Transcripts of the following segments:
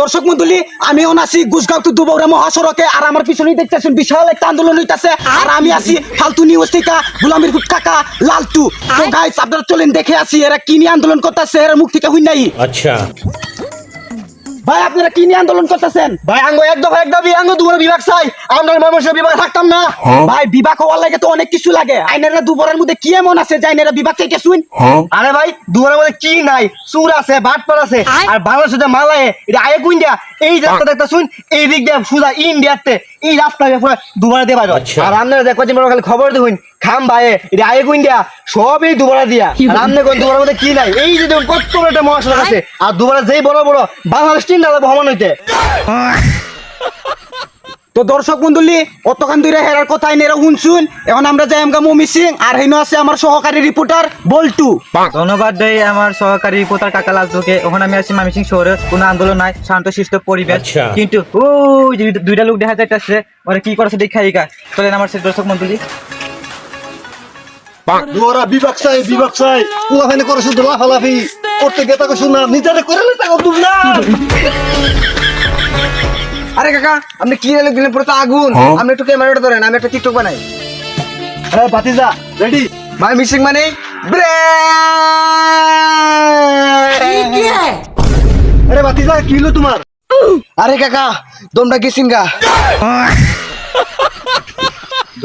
দর্শক মন্ডলী আমি আছি গুজগাঁও তো দুবৌরা মহাসড়কে আর আমার পিছনেই দেখতেছেন বিশাল একটা আন্দোলন হইতাছে। আর আমি আছি ফালতু নিউজ থেকে গুলামির গুট কাকা লালটু। তো গাইস আপনারা চলেন দেখে আসি এরা কি নিয়ে আন্দোলন করতেছে এরা মুখ থেকে হই নাই। আচ্ছা। ভাই আপনারা কি নিয়ে আন্দোলন করতেছেন? ভাই আঙ্গ এক দফা এক দাবি আঙ্গ দুবার বিভাগ চাই। আমরা ময়মনসিংহ বিভাগ থাকতাম না। ভাই বিবাহ হওয়ার লাগে তো অনেক কিছু লাগে। আইনেরা দুবরের মধ্যে কি এমন আছে যে আইনেরা বিবাহ চাইতে শুন আরে ভাই দুবারের মধ্যে কি নাই? সুর আছে বাটপার আছে। আর বাংলাদেশে যে মালায় এটা আয়ে কুইন্ডিয়া এই রাস্তা দেখতে শুন এই দিক দিয়ে সুদা ইন্ডিয়াতে এই রাস্তা দিয়ে পুরো দুবারে দিয়ে পারো আচ্ছা। আর আপনারা দেখো যে খালি খবর দেখুন খাম ভাইয়ে এটা আয়ে কুইন্ডিয়া সব এই দুবারা দিয়া। আপনি কোন দুবারের মধ্যে কি নাই? এই যে দেখুন কত বড় একটা মহাসড়ক আছে। আর দুবারে যেই বড় বড় বাংলাদেশ তিন ডালা ভ্রমণ হইতে। তো দর্শক মন্ডলী অতখান দূরে হেরার কথা আইনেরা শুনছুন এখন আমরা যাই আমগা মমি সিং আর হেন আছে আমার সহকারী রিপোর্টার বল্টু। ধন্যবাদ দেই আমার সহকারী রিপোর্টার কাকা লালটুকে ওখানে আমি আছি মামিসিং শহরে কোনো আন্দোলন নাই শান্ত শিষ্ট পরিবেশ। আচ্ছা। কিন্তু ওই দুইটা লোক দেখা যাইতেছে ওরা কি করছে দেখাই গা। চলেন আমার সেই দর্শক মন্ডলী। দুবারা বিভাগ চাই বিভাগ চাই। করে শুধু লাফালাফি করতে গেতা কো শুনা নিজেরে করে লেতা কো না আরে কাকা আপনি কি রেলে দিলেন? পুরো তো আগুন। আপনি একটু ক্যামেরাটা ধরেন আমি একটা টিকটক বানাই। হ্যাঁ বাতিজা রেডি ভাই মিসিং মানে আরে বাতিজা কি হলো তোমার? আরে কাকা দমটা গেছিন গা।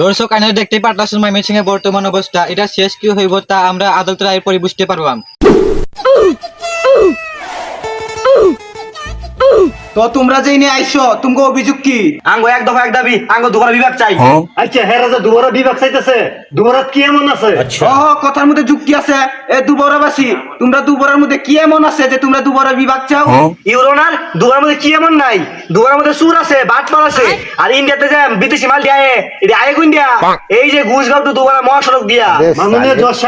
দর্শক আইনে দেখতে পারতাছেন মামিসিং এর বর্তমান অবস্থা। এটা শেষ কি হইব তা আমরা আদালতের আয়ের পরে বুঝতে পারবাম। তো তোমরা যেই নিয়ে আইসো তুমি অভিযোগ কি? আঙ্গো এক দফা এক দাবি আঙ্গো দুবার বিভাগ চাই। আচ্ছা হ্যাঁ রাজা দুবার বিভাগ চাইতেছে দুবার কি এমন আছে? ও কথার মধ্যে যুক্তি আছে। এ দুবার বাসি তোমরা দুবরার মধ্যে কি এমন আছে যে তোমরা দুবার বিভাগ চাও? ইউরোনার দুবার মধ্যে কি এমন নাই? দুবার মধ্যে সুর আছে বাটপার আছে। আর ইন্ডিয়াতে যে বিদেশি মাল দেয় এটা আয় ইন্ডিয়া এই যে ঘুষ গাঁও তো দুবার মহাসড়ক দিয়া। মাননীয় জশ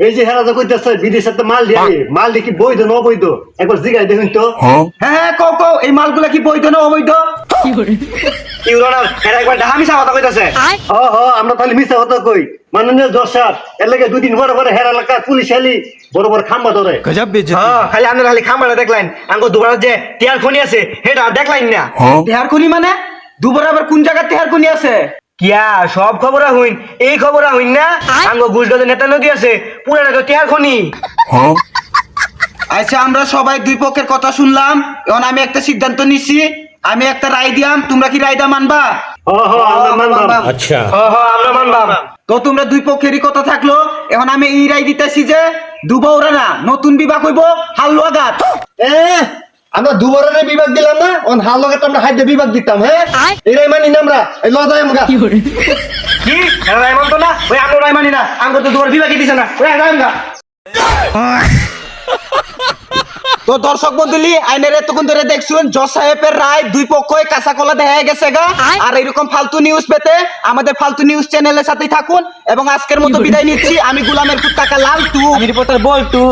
এই যে হেরা কইতেছে বিদেশের তো মাল দিয়ে মাল দিয়ে কি বৈধ না অবৈধ একবার জিগাই দেখুন তো। হ্যাঁ। হ্যাঁ কও কও এই মালগুলা কি বৈধ না অবৈধ ইউরোনার এরা একবার ডাহামিসা কথা কইতাছে। হ হ আমরা তাহলে মিশা কথা কই। মাননীয় জজ সাহেব এর লাগে দুদিন পরে পরে হেরা এলাকা পুলিশ এলি বড় বড় খাম্বা ধরে। হ্যাঁ খালি আপনার খালি খামারে দেখলেন আঙ্গ দুবার যে টিয়ার খনি আছে সেটা দেখলেন না। তেহার খুনি মানে? দুবরা আবার কোন জায়গা তেহার খুনি আছে? কিয়া সব খবর হইন। এই খবর হইন না? আঙ্গো গুজগজের নেতা নদী আছে পুরানা তো টিয়ার খনি। হ্যাঁ। আচ্ছা আমরা সবাই দুই পক্ষের কথা শুনলাম। এখন আমি একটা সিদ্ধান্ত নিছি। আমি একটা রায় দিয়াম তোমরা কি রায়টা মানবা? হ্যাঁ, হ্যাঁ, আচ্ছা। আমরা মানবাম। তো তোমরা দুই পক্ষেরই কথা থাকল। এখন আমি এই রায় দিতেছি যে দুবৌরা না নতুন বিবাহ কইব হাল্লুয়াগাত এ আমরা দুবারের বিভাগ দিলাম না? অন হাল লগে তো আমরা হাইদে বিভাগ দিতাম হ্যাঁ? এরাই মানি না আমরা। এই লজাই আমরা কি এরা রায় মানতো না? ওই আমরা রায় মানি না। আঙ্গ তো দুবার বিভাগই দিছে না। ওই রায় আমরা তো দর্শক বন্ধুলি আইনের এতক্ষণ ধরে দেখছুন জজ সাহেবের রায় দুই পক্ষই কাঁচা কলা দেখা গেছে গা। আর এরকম ফালতু নিউজ পেতে আমাদের ফালতু নিউজ চ্যানেলের সাথেই থাকুন। এবং আজকের মতো বিদায় নিচ্ছি। আমি গুলামের কুত্তাকা লাল টু। আমি রিপোর্টার বলটু।